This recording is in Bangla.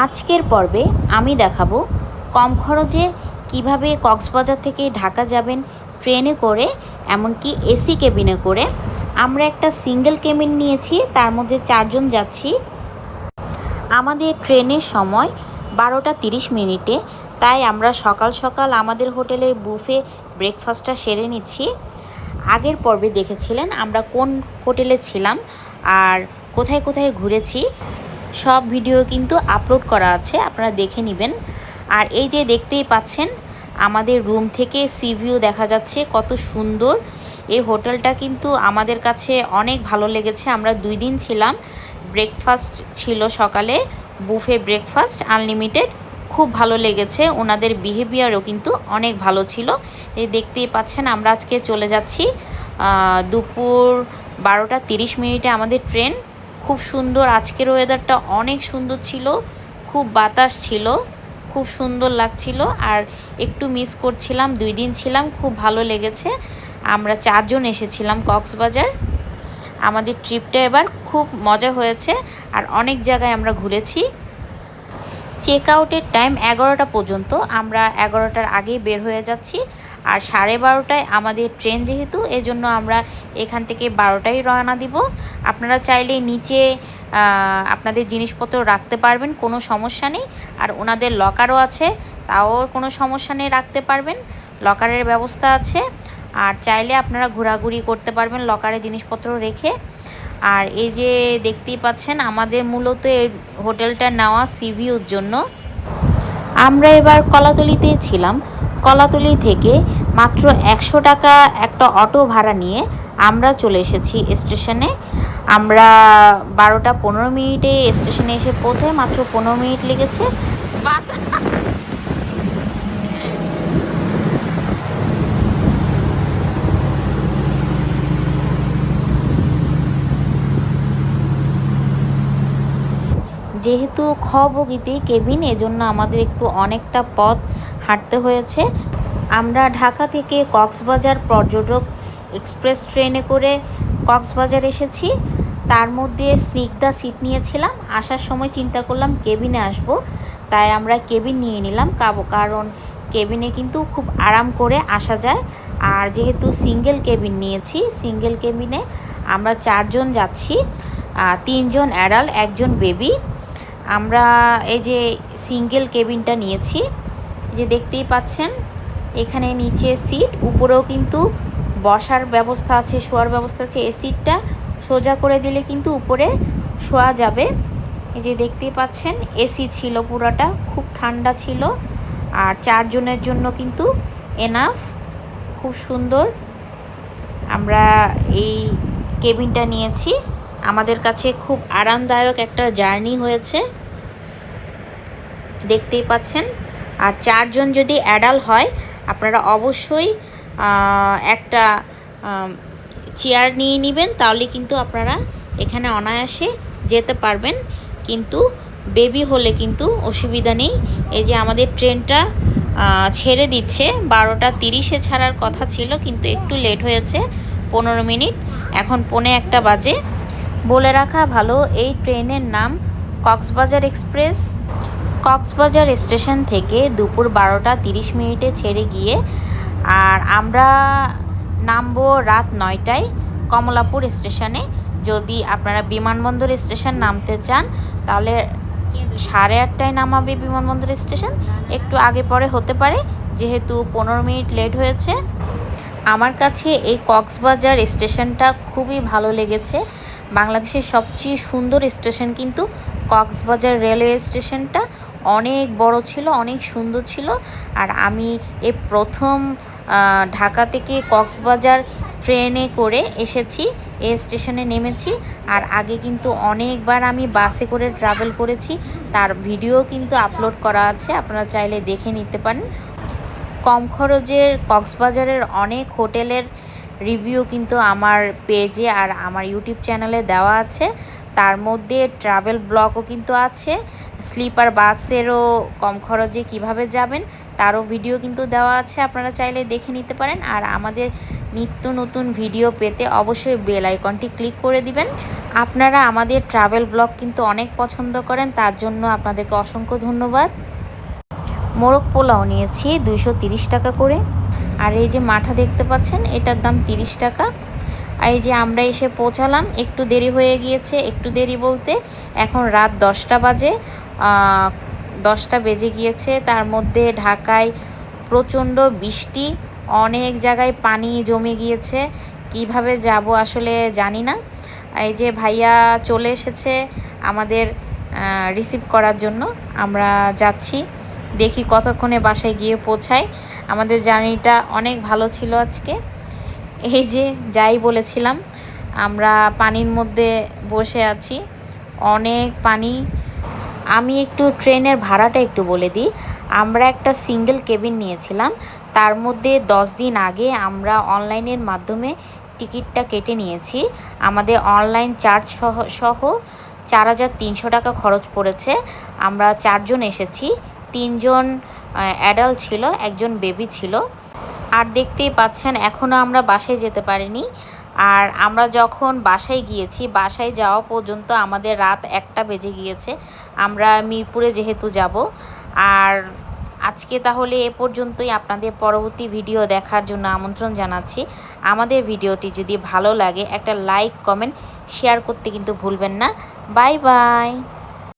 আজকের পর্বে আমি দেখাবো কম খরচে কীভাবে কক্সবাজার থেকে ঢাকা যাবেন ট্রেনে করে, এমনকি এসি কেবিনে করে। আমরা একটা সিঙ্গেল কেবিন নিয়েছি, তার মধ্যে চারজন যাচ্ছি। আমাদের ট্রেনের সময় বারোটা তিরিশ মিনিটে, তাই আমরা সকাল সকাল আমাদের হোটেলে বুফে ব্রেকফাস্টটা সেরে নিচ্ছি। আগের পর্বে দেখেছিলেন আমরা কোন হোটেলে ছিলাম আর কোথায় কোথায় ঘুরেছি। সব ভিডিও কিন্তু আপলোড করা আছে, আপনারা দেখে নেবেন। আর এই যে দেখতেই পাচ্ছেন, আমাদের রুম থেকে সি ভিউ দেখা যাচ্ছে, কত সুন্দর। এই হোটেলটা কিন্তু আমাদের কাছে অনেক ভালো লেগেছে, আমরা দুই দিন ছিলাম। ব্রেকফাস্ট ছিল সকালে, বুফে ব্রেকফাস্ট আনলিমিটেড, খুব ভালো লেগেছে। ওনাদের বিহেভিয়ারও কিন্তু অনেক ভালো ছিল। এই দেখতেই পাচ্ছেন, আমরা আজকে চলে যাচ্ছি দুপুর বারোটা তিরিশ মিনিটে আমাদের ট্রেন। খুব সুন্দর। আজকের ওয়েদারটা অনেক সুন্দর ছিল। খুব বাতাস ছিল। খুব সুন্দর লাগছিল। আর একটু মিস করছিলাম, দুই দিন ছিলাম, খুব ভালো লেগেছে। আমরা চারজন এসেছিলাম কক্সবাজার। আমাদের ট্রিপটা এবার খুব মজা হয়েছে। আর অনেক জায়গায় আমরা ঘুরেছি। চেক আউটের টাইম এগারোটা পর্যন্ত। আমরা এগারোটার আগেই বের হয়ে যাচ্ছি। আর সাড়ে বারোটায় আমাদের ট্রেন যেহেতু, এজন্য আমরা এখান থেকে বারোটায় রওনা দিব। আপনারা চাইলে নিচে আপনাদের জিনিসপত্র রাখতে পারবেন, কোনো সমস্যা নেই। আর ওনাদের লকারও আছে, তাও কোনো সমস্যা নেই, রাখতে পারবেন। লকারের ব্যবস্থা আছে। আর চাইলে আপনারা ঘোরাঘুরি করতে পারবেন, লকারে জিনিসপত্র রেখে। আর এই যে দেখতেই পাচ্ছেন, আমাদের মূলত এই হোটেলটা নেওয়া সিভিউর জন্য। আমরা এবার কলাতলিতে ছিলাম। কলাতলি থেকে মাত্র একশো টাকা একটা অটো ভাড়া নিয়ে আমরা চলে এসেছি স্টেশনে। আমরা বারোটা পনেরো মিনিটে স্টেশনে এসে পৌঁছায় মাত্র পনেরো মিনিট লেগেছে। যেহেতু খ বগিতে কেবিন, এজন্য আমাদের একটু অনেকটা পথ হাঁটতে হয়েছে। আমরা ঢাকা থেকে কক্সবাজার পর্যটক এক্সপ্রেস ট্রেনে করে কক্সবাজার এসেছি। তার মধ্যে স্নিগ্ধা সিট নিয়েছিলাম। আসার সময় চিন্তা করলাম কেবিনে আসব, তাই আমরা কেবিন নিয়ে নিলাম। কাব- কারণ কেবিনে কিন্তু খুব আরাম করে আসা যায়। আর যেহেতু সিঙ্গেল কেবিন নিয়েছি, সিঙ্গেল কেবিনে আমরা চারজন যাচ্ছি তিনজন অ্যাডাল্ট, একজন বেবি। আমরা এই যে সিঙ্গেল কেবিনটা নিয়েছি যে দেখতেই পাচ্ছেন, এখানে নিচে সিট উপরেও কিন্তু বসার ব্যবস্থা আছে, শোয়ার ব্যবস্থা আছে, এই সিটটা সোজা করে দিলে কিন্তু উপরে শোয়া যাবে। এই যে দেখতেই পাচ্ছেন এসি ছিল পুরাটা, খুব ঠান্ডা ছিল, আর চারজনের জন্য কিন্তু এনাফ খুব সুন্দর। আমরা এই কেবিনটা নিয়েছি। আমাদের কাছে খুব আরামদায়ক একটা জার্নি হয়েছে। দেখতেই পাচ্ছেন। আর চারজন যদি অ্যাডাল হয়, আপনারা অবশ্যই একটা চেয়ার নিয়ে নেবেন, তাহলে কিন্তু আপনারা এখানে অনায়াসে যেতে পারবেন। কিন্তু বেবি হলে কিন্তু অসুবিধা নেই। এই যে আমাদের ট্রেনটা ছেড়ে দিচ্ছে, বারোটা তিরিশে ছাড়ার কথা ছিল, কিন্তু একটু লেট হয়েছে, পনেরো মিনিট। এখন পৌনে একটা বাজে। বলে রাখা ভালো, এই ট্রেনের নাম কক্সবাজার এক্সপ্রেস। কক্সবাজার স্টেশন থেকে দুপুর বারোটা তিরিশ মিনিটে ছেড়ে গিয়ে, আর আমরা নামবো রাত নয়টায় কমলাপুর স্টেশনে। যদি আপনারা বিমানবন্দর স্টেশন নামতে চান, তাহলে সাড়ে আটটায় নামাবে বিমানবন্দর স্টেশন। একটু আগে পরে হতে পারে, যেহেতু পনেরো মিনিট লেট হয়েছে। আমার কাছে এই কক্সবাজার স্টেশনটা খুবই ভালো লেগেছে। বাংলাদেশের সবচেয়ে সুন্দর স্টেশন কিন্তু কক্সবাজার রেলওয়ে স্টেশনটা। অনেক বড় ছিল, অনেক সুন্দর ছিল। আর আমি এ প্রথম ঢাকা থেকে কক্সবাজার ট্রেনে করে এসেছি, এ স্টেশনে নেমেছি। আর আগে কিন্তু অনেকবার আমি বাসে করে ট্রাভেল করেছি। তার ভিডিও কিন্তু আপলোড করা আছে, আপনারা চাইলে দেখে নিতে পারেন। কম খরচের কক্সবাজারের অনেক হোটেলের রিভিউ কিন্তু আমার পেজে আর আমার ইউটিউব চ্যানেলে দেওয়া আছে। তার মধ্যে ট্রাভেল ব্লগও কিন্তু আছে। স্লিপার বাসেরও কম খরচে কীভাবে যাবেন তারও ভিডিও কিন্তু দেওয়া আছে, আপনারা চাইলে দেখে নিতে পারেন। আর আমাদের নিত্য নতুন ভিডিও পেতে অবশ্যই বেল আইকনটি ক্লিক করে দিবেন। আপনারা আমাদের ট্রাভেল ব্লগ কিন্তু অনেক পছন্দ করেন, তার জন্য আপনাদেরকে অসংখ্য ধন্যবাদ। মোরগ পোলাও নিয়েছি দুইশো টাকা করে। আর এই যে মাঠা দেখতে পাচ্ছেন, এটার দাম তিরিশ টাকা। আর এই যে আমরা এসে পৌঁছালাম, একটু দেরি হয়ে গিয়েছে, একটু দেরি বলতে এখন রাত দশটা বাজে। দশটা বেজে গিয়েছে, তার মধ্যে ঢাকায় প্রচণ্ড বৃষ্টি, অনেক জায়গায় পানি জমে গিয়েছে। কীভাবে যাব আসলে জানি না। এই যে ভাইয়া চলে এসেছে আমাদের রিসিভ করার জন্য। আমরা যাচ্ছি। দেখি কতক্ষণে বাসায় গিয়ে পৌঁছাই আমাদের জার্নিটা অনেক ভালো ছিল আজকে। এই যে যাই বলেছিলাম, আমরা পানির মধ্যে বসে আছি। অনেক পানি। আমি একটু ট্রেনের ভাড়াটা একটু বলে দিই। আমরা একটা সিঙ্গেল কেবিন নিয়েছিলাম। তার মধ্যে দশ দিন আগে আমরা অনলাইনের মাধ্যমে টিকিটটা কেটে নিয়েছি। আমাদের অনলাইন চার্জ সহ সহ চার হাজার তিনশো টাকা খরচ পড়েছে। আমরা চারজন এসেছি। তিনজন অ্যাডাল্ট ছিল, একজন বেবি ছিল। আর দেখতেই পাচ্ছেন এখনও আমরা বাসায় যেতে পারিনি। আর আমরা যখন বাসায় গিয়েছি, বাসায় যাওয়া পর্যন্ত আমাদের রাত একটা বেজে গিয়েছে। আমরা মিরপুরে যেহেতু যাব। আর আজকে তাহলে এ পর্যন্তই। আপনাদের পরবর্তী ভিডিও দেখার জন্য আমন্ত্রণ জানাচ্ছি। আমাদের ভিডিওটি যদি ভালো লাগে, একটা লাইক কমেন্ট শেয়ার করতে কিন্তু ভুলবেন না। Bye bye